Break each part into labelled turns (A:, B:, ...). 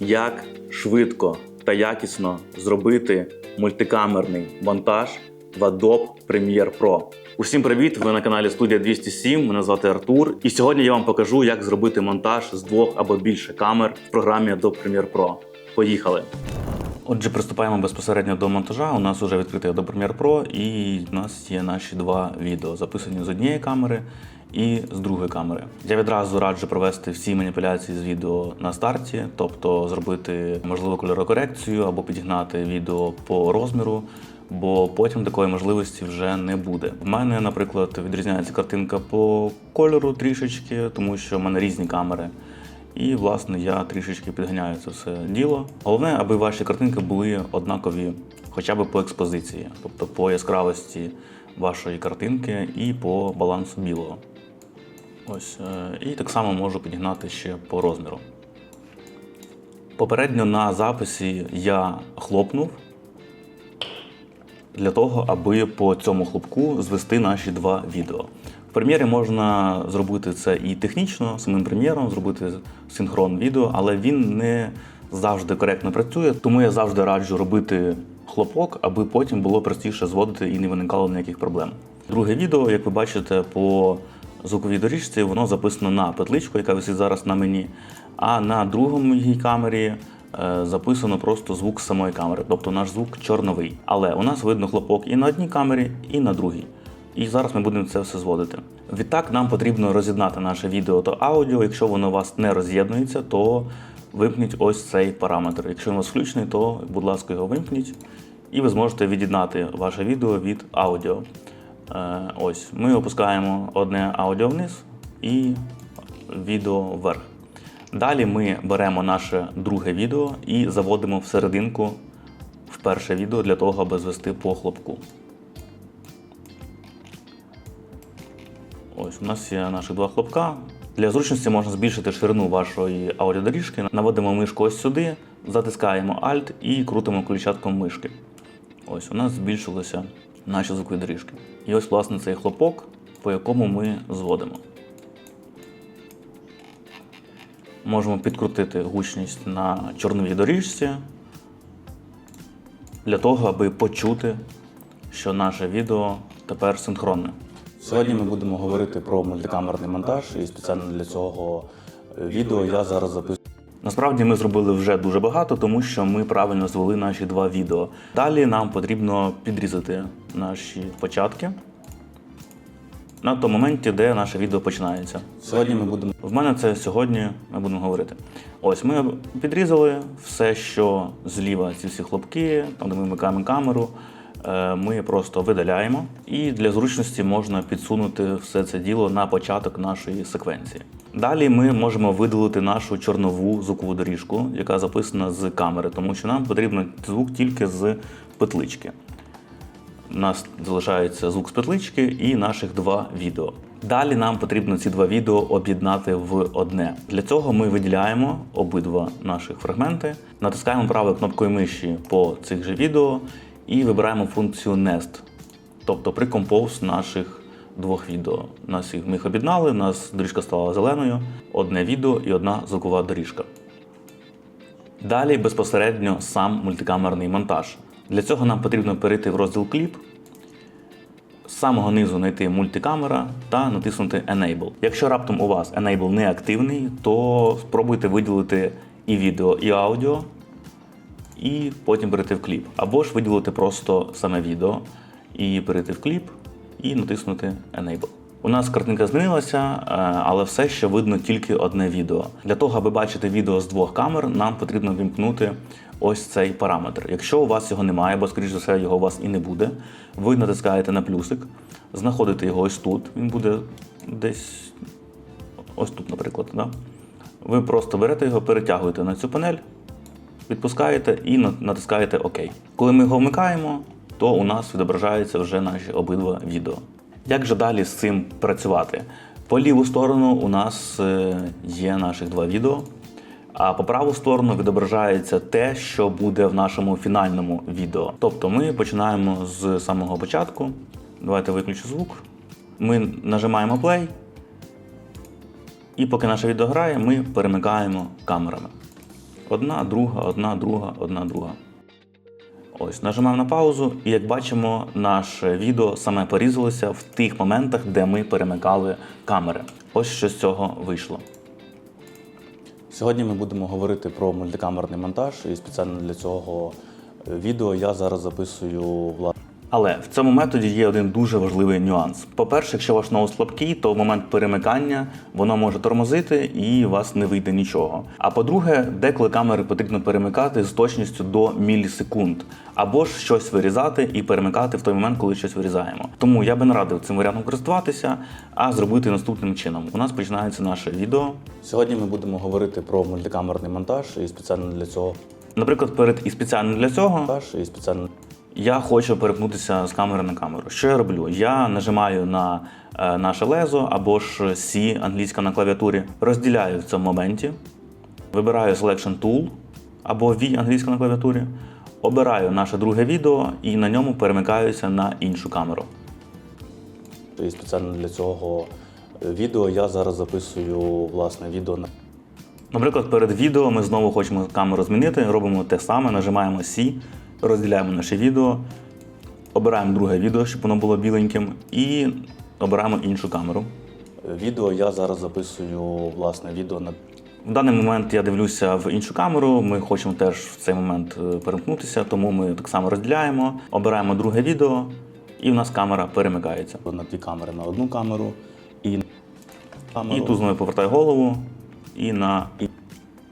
A: як швидко та якісно зробити мультикамерний монтаж в Adobe Premiere Pro. Усім привіт! Ви на каналі Студія 207. Мене звати Артур. І сьогодні я вам покажу, як зробити монтаж з двох або більше камер в програмі Adobe Premiere Pro. Поїхали! Отже, приступаємо безпосередньо до монтажа. У нас вже відкритий Adobe Premiere Pro, і в нас є наші два відео, записані з однієї камери і з другої камери. Я відразу раджу провести всі маніпуляції з відео на старті, тобто зробити можливо кольорокорекцію або підігнати відео по розміру. Бо потім такої можливості вже не буде. В мене, наприклад, відрізняється картинка по кольору трішечки, тому що в мене різні камери. І, власне, я трішечки підганяю це все діло. Головне, аби ваші картинки були однакові хоча б по експозиції, тобто по яскравості вашої картинки і по балансу білого. Ось. е, І так само можу підігнати ще по розміру. Попередньо на записі я хлопнув для того, аби по цьому хлопку звести наші два відео. В прем'єрі можна зробити це і технічно, самим прем'єром, зробити синхрон відео, але він не завжди коректно працює, тому я завжди раджу робити хлопок, аби потім було простіше зводити і не виникало ніяких проблем. Друге відео, як ви бачите, по звуковій доріжці, воно записано на петличку, яка висить зараз на мені. А на другому її камері е, записано просто звук самої камери, тобто наш звук чорновий. Але у нас видно хлопок і на одній камері, і на другій. І зараз ми будемо це все зводити. Відтак нам потрібно роз'єднати наше відео та аудіо. Якщо воно у вас не роз'єднується, то вимкніть ось цей параметр. Якщо він у вас включений, то, будь ласка, його вимкніть, і ви зможете від'єднати ваше відео від аудіо. Е, Ось ми опускаємо одне аудіо вниз і відео вверх. Далі ми беремо наше друге відео і заводимо всерединку в перше відео для того, аби звести по хлопку. Ось у нас є наші два хлопка. Для зручності можна збільшити ширину вашої аудіодоріжки. Наводимо мишку ось сюди, затискаємо Alt і крутимо ключатком мишки. Ось у нас збільшилися наші звукові доріжки. І ось, власне, цей хлопок, по якому ми зводимо. Можемо підкрутити гучність на чорновій доріжці для того, аби почути, що наше відео тепер синхронне. Сьогодні ми будемо говорити про мультикамерний монтаж, і спеціально для цього відео я зараз записую. Насправді ми зробили вже дуже багато, тому що ми правильно звели наші два відео. Далі нам потрібно підрізати наші початки на тому моменті, де наше відео починається. Сьогодні ми будемо. В мене це сьогодні ми будемо говорити. Ось ми підрізали все, що зліва, ці всі хлопки, там де ми вмикаємо камеру. Е, Ми просто видаляємо, і для зручності можна підсунути все це діло на початок нашої секвенції. Далі ми можемо видалити нашу чорнову звукову доріжку, яка записана з камери, тому що нам потрібен звук тільки з петлички. У нас залишається звук з петлички і наших два відео. Далі нам потрібно ці два відео об'єднати в одне. Для цього ми виділяємо обидва наших фрагменти, натискаємо правою кнопкою миші по цих же відео і вибираємо функцію Nest, тобто прикомпоз наших двох відео. Нас їх ми їх об'єднали, у нас доріжка стала зеленою, одне відео і одна звукова доріжка. Далі безпосередньо сам мультикамерний монтаж. Для цього нам потрібно перейти в розділ кліп, з самого низу знайти мультикамера та натиснути Enable. Якщо раптом у вас Enable не активний, то спробуйте виділити і відео, і аудіо, і потім перейти в кліп. Або ж виділити просто саме відео і перейти в кліп і натиснути Enable. У нас картинка змінилася, е, але все ще видно тільки одне відео. Для того, аби бачити відео з двох камер, нам потрібно вімкнути ось цей параметр. Якщо у вас його немає, бо, скоріш за все, його у вас і не буде, ви натискаєте на плюсик, знаходите його ось тут. Він буде десь ось тут, наприклад. Да? Ви просто берете його, перетягуєте на цю панель, відпускаєте і натискаєте ОК. Коли ми його вмикаємо, то у нас відображаються вже наші обидва відео. Як же далі з цим працювати? По ліву сторону у нас е, є наших два відео, а по праву сторону відображається те, що буде в нашому фінальному відео. Тобто ми починаємо з самого початку. Давайте виключу звук. Ми нажимаємо play, і поки наше відео грає, ми перемикаємо камерами. Одна, друга, одна, друга, одна, друга. Ось, нажимаємо на паузу, і як бачимо, наше відео саме порізалося в тих моментах, де ми перемикали камери. Ось що з цього вийшло. Сьогодні ми будемо говорити про мультикамерний монтаж, і спеціально для цього відео я зараз записую власне. Але в цьому методі є один дуже важливий нюанс. По-перше, якщо ваш ноут слабкий, то в момент перемикання воно може тормозити і у вас не вийде нічого. А по-друге, деколи камери потрібно перемикати з точністю до мілісекунд, або ж щось вирізати і перемикати в той момент, коли щось вирізаємо. Тому я би не радив цим варіантом користуватися, а зробити наступним чином. У нас починається наше відео. Сьогодні ми будемо говорити про мультикамерний монтаж, і спеціально для цього. Наприклад, перед і спеціально для цього монтаж, і спеціально я хочу перепнутися з камери на камеру. Що я роблю? Я нажимаю на е, наше лезо або ж C, англійська на клавіатурі, розділяю в цьому моменті, вибираю Selection Tool або V, англійська на клавіатурі, обираю наше друге відео і на ньому перемикаюся на іншу камеру. І спеціально для цього відео я зараз записую власне відео на. Наприклад, перед відео ми знову хочемо камеру змінити, робимо те саме, нажимаємо C, розділяємо наше відео, обираємо друге відео, щоб воно було біленьким, і обираємо іншу камеру. Відео я зараз записую власне відео на. В даний момент я дивлюся в іншу камеру. Ми хочемо теж в цей момент е, перемкнутися, тому ми так само розділяємо, обираємо друге відео, і в нас камера перемикається. На дві камери на одну камеру і камеру. І тут знову повертаю голову і на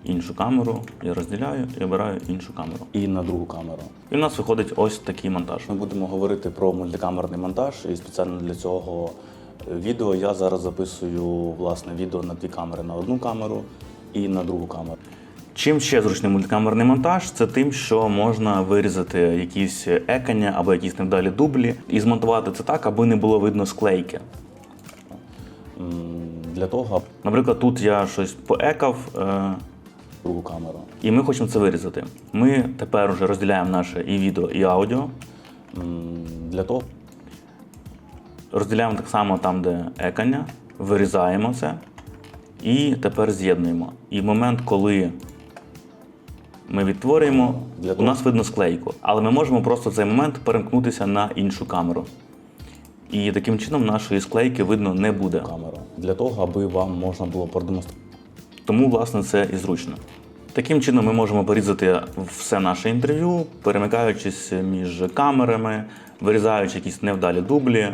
A: іншу камеру. Я розділяю і обираю іншу камеру. І на другу камеру. І в нас виходить ось такий монтаж. Ми будемо говорити про мультикамерний монтаж, і спеціально для цього відео я зараз записую власне відео на дві камери на одну камеру і на другу камеру. Чим ще зручний мультикамерний монтаж? Це тим, що можна вирізати якісь екання або якісь невдалі дублі і змонтувати це так, аби не було видно склейки. Для того, наприклад, тут я щось поекав е, другу камеру. І ми хочемо це вирізати. Ми тепер вже розділяємо наше і відео, і аудіо. Для того розділяємо так само там, де екання, вирізаємо це і тепер з'єднуємо. І в момент, коли ми відтворюємо, у нас видно склейку. Але ми можемо просто в цей момент перемкнутися на іншу камеру. І таким чином нашої склейки видно не буде. Камеру. Для того, аби вам можна було продемонструвати. Тому, власне, це і зручно. Таким чином ми можемо порізати все наше інтерв'ю, перемикаючись між камерами, вирізаючи якісь невдалі дублі.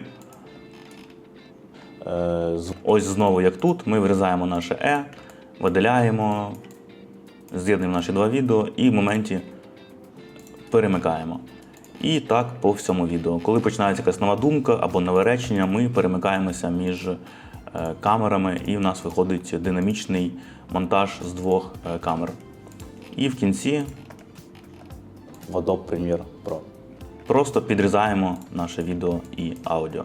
A: Е, Ось знову, як тут, ми вирізаємо наше Е, видаляємо, з'єднуємо наші два відео і в моменті перемикаємо. І так по всьому відео. Коли починається якась нова думка або нове речення, ми перемикаємося між камерами, і в нас виходить динамічний монтаж з двох е, камер. І в кінці в Adobe Premiere Pro. Просто підрізаємо наше відео і аудіо.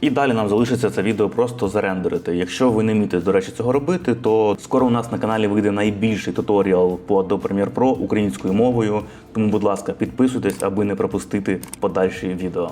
A: І далі нам залишиться це відео просто зарендерити. Якщо ви не вмієте, до речі, цього робити, то скоро у нас на каналі вийде найбільший туторіал по Adobe Premiere Pro українською мовою. Тому, будь ласка, підписуйтесь, аби не пропустити подальші відео.